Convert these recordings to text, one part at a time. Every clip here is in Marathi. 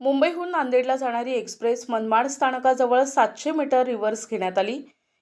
मुंबईहून नांदेडला जाणारी एक्सप्रेस मनमाड स्थानकाजवळ सातशे मीटर रिव्हर्स घेण्यात आली.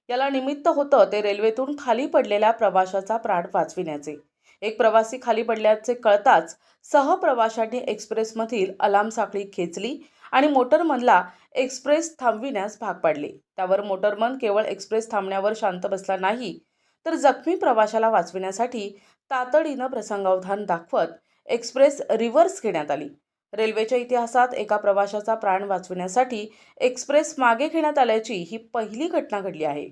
याला निमित्त होतं ते रेल्वेतून खाली पडलेल्या प्रवाशाचा प्राण वाचविण्याचे. एक प्रवासी खाली पडल्याचे कळताच सहप्रवाशांनी एक्सप्रेसमधील अलाम साखळी खेचली आणि मोटरमनला एक्सप्रेस थांबविण्यास भाग पाडले. त्यावर मोटरमन केवळ एक्सप्रेस थांबण्यावर शांत बसला नाही तर जखमी प्रवाशाला वाचविण्यासाठी तातडीनं प्रसंगावधान दाखवत एक्सप्रेस रिव्हर्स घेण्यात आली. रेल्वेच्या इतिहासात एका प्रवाशाचा प्राण वाचविण्यासाठी एक्सप्रेस मागे घेण्यात आल्याची ही पहिली घटना घडली आहे.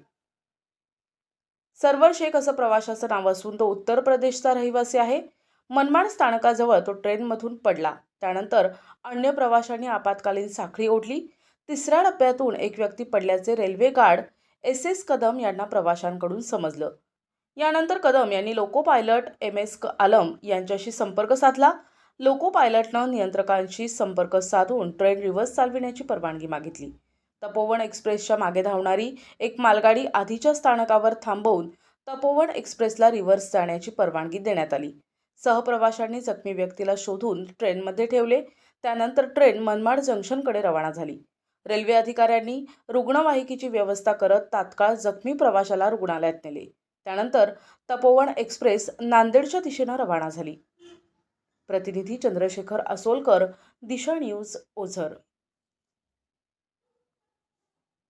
सरवर शेख असं प्रवाशाचं नाव असून तो उत्तर प्रदेशचा रहिवासी आहे. मनमाड स्थानकाजवळ तो ट्रेनमधून पडला. त्यानंतर अन्य प्रवाशांनी आपत्कालीन साखळी ओढली. तिसऱ्या टप्प्यातून एक व्यक्ती पडल्याचे railway guard S S Kadam यांना प्रवाशांकडून समजलं. यानंतर कदम यांनी loco pilot M S Alam यांच्याशी संपर्क साधला. लोको पायलटनं नियंत्रकांशी संपर्क साधून ट्रेन रिव्हर्स चालविण्याची परवानगी मागितली. तपोवन एक्सप्रेसच्या मागे धावणारी एक मालगाडी आधीच्या स्थानकावर थांबवून तपोवन एक्सप्रेसला रिव्हर्स जाण्याची परवानगी देण्यात आली. सहप्रवाशांनी जखमी व्यक्तीला शोधून ट्रेनमध्ये ठेवले. त्यानंतर ट्रेन मनमाड जंक्शनकडे रवाना झाली. रेल्वे अधिकाऱ्यांनी रुग्णवाहिकेची व्यवस्था करत तात्काळ जखमी प्रवाशाला रुग्णालयात नेले. त्यानंतर तपोवन एक्सप्रेस नांदेडच्या दिशेनं रवाना झाली. प्रतिनिधी चंद्रशेखर असोलकर दिशा न्यूज ओझर.